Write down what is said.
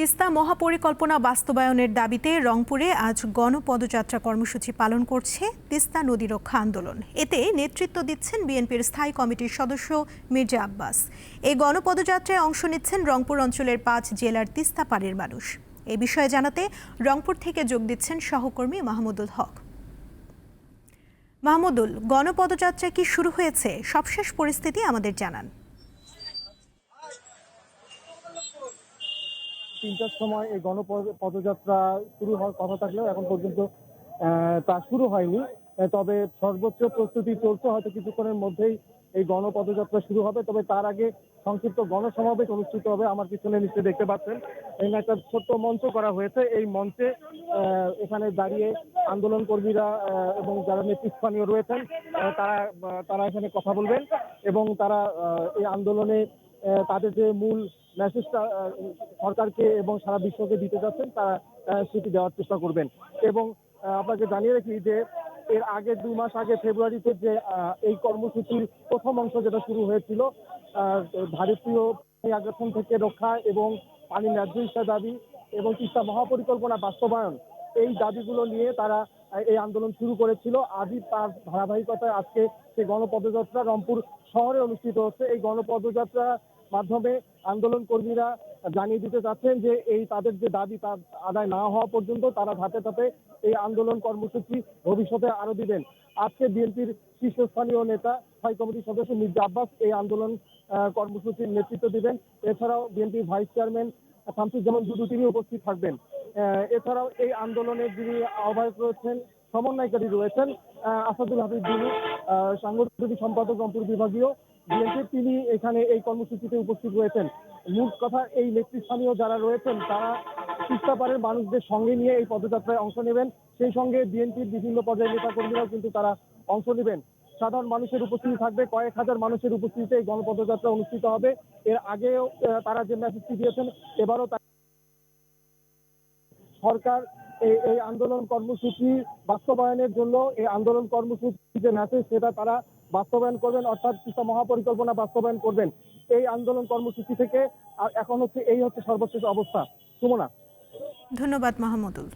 তিস্তা মহাপরিকল্পনা বাস্তবায়নের দাবিতে রংপুরে আজ গণপদযাত্রা কর্মসূচি পালন করছে তিস্তা নদী রক্ষা আন্দোলন। এতে নেতৃত্ব দিচ্ছেন বিএনপির স্থায়ী কমিটির সদস্য মির্জা আব্বাস। এই গণপদযাত্রায় অংশ নিচ্ছেন রংপুর অঞ্চলের পাঁচ জেলার তিস্তা পাড়ের মানুষ। এ বিষয়ে জানাতে রংপুর থেকে যোগ দিচ্ছেন সহকর্মী মাহমুদুল হক। মাহমুদুল, গণপদযাত্রা কি শুরু হয়েছে? সবশেষ পরিস্থিতি আমাদের জানান। তিনটার সময় এই গণপদযাত্রা শুরু হওয়ার কথা থাকলেও এখন পর্যন্ত তা শুরু হয়নি। তবে সর্বোচ্চ প্রস্তুতি চলছে, হয়তো কিছুক্ষণের মধ্যেই এই গণপদযাত্রা শুরু হবে। তবে তার আগে সংক্ষিপ্ত গণসমাবেশ অনুষ্ঠিত হবে, আমার পিছনে নিশ্চয়ই দেখতে পাচ্ছেন। এখানে একটা ছোট্ট মঞ্চ করা হয়েছে। এই মঞ্চে এখানে দাঁড়িয়ে আন্দোলন কর্মীরা এবং যারা নেতৃস্থানীয় রয়েছেন তারা তারা এখানে কথা বলবেন এবং তারা এই আন্দোলনে তাদের যে মূল মেসেজটা সরকারকে এবং সারা বিশ্বকে দিতে যাচ্ছেন, তারা সেটি দেওয়ার চেষ্টা করবেন। এবং আপনাকে জানিয়ে রাখি যে এর আগে দুই মাস আগে ফেব্রুয়ারিতে যে এই কর্মসূচির প্রথম অংশ যেটা শুরু হয়েছিল ভারতীয় আগ্রাসন থেকে রক্ষা এবং পানি ন্যায্য হিসেবে দাবি এবং তিস্তা মহাপরিকল্পনা বাস্তবায়ন, এই দাবিগুলো নিয়ে তারা এই আন্দোলন শুরু করেছিল। আজই তার ধারাবাহিকতায় আজকে সেই গণপদযাত্রা রংপুর শহরে অনুষ্ঠিত হচ্ছে। এই গণপদযাত্রা মাধ্যমে আন্দোলন কর্মীরা জানিয়ে দিতে চাচ্ছেন যে এই তাদের যে দাবি তা আদায় না হওয়া পর্যন্ত তারা ধাপে ধাপে এই আন্দোলন কর্মসূচি ভবিষ্যতে আরও দিবেন। আজকে বিএনপির শীর্ষস্থানীয় নেতা, স্থায়ী কমিটির সদস্য মির্জা আব্বাস এই আন্দোলন কর্মসূচির নেতৃত্ব দিবেন। এছাড়াও বিএনপির ভাইস চেয়ারম্যান শামসুজ্জামান দুদু তিনি উপস্থিত থাকবেন। এছাড়াও এই আন্দোলনের যিনি আহ্বায়ক রয়েছেন, সমন্বয়কারী রয়েছেন আসাদুল হাবিব দিনু সাংগঠনিক সম্পাদক রংপুর বিভাগীয় বিএনপি তিনি এখানে এই কর্মসূচিতে উপস্থিত রয়েছেন, মূল কথা এই নেতৃস্থানীয় যারা রয়েছেন, তারা তিস্তাপাড়ের মানুষদের সঙ্গে নিয়ে এই পদযাত্রায় অংশ নেবেন। সেই সঙ্গে বিএনপির বিভিন্ন পর্যায়ের নেতা কর্মীরাও কিন্তু তারা অংশ নেবেন। সাধারণ মানুষের উপস্থিতি থাকবে, কয়েক হাজার মানুষের উপস্থিতিতে এই গণপদযাত্রা অনুষ্ঠিত হবে। এর আগেও তারা যে মেসেজটি দিয়েছেন, এবারও সরকার এই এই আন্দোলন কর্মসূচি বাস্তবায়নের জন্য এই আন্দোলন কর্মসূচি যে মেসেজ সেটা তারা বাস্তবায়ন করবেন, অর্থাৎ কিছু মহাপরিকল্পনা বাস্তবায়ন করবেন। এই আন্দোলন কর্মসূচি থেকে, আর এখন হচ্ছে এই হচ্ছে সর্বশেষ অবস্থা। সুমনা। ধন্যবাদ মাহমুদুল।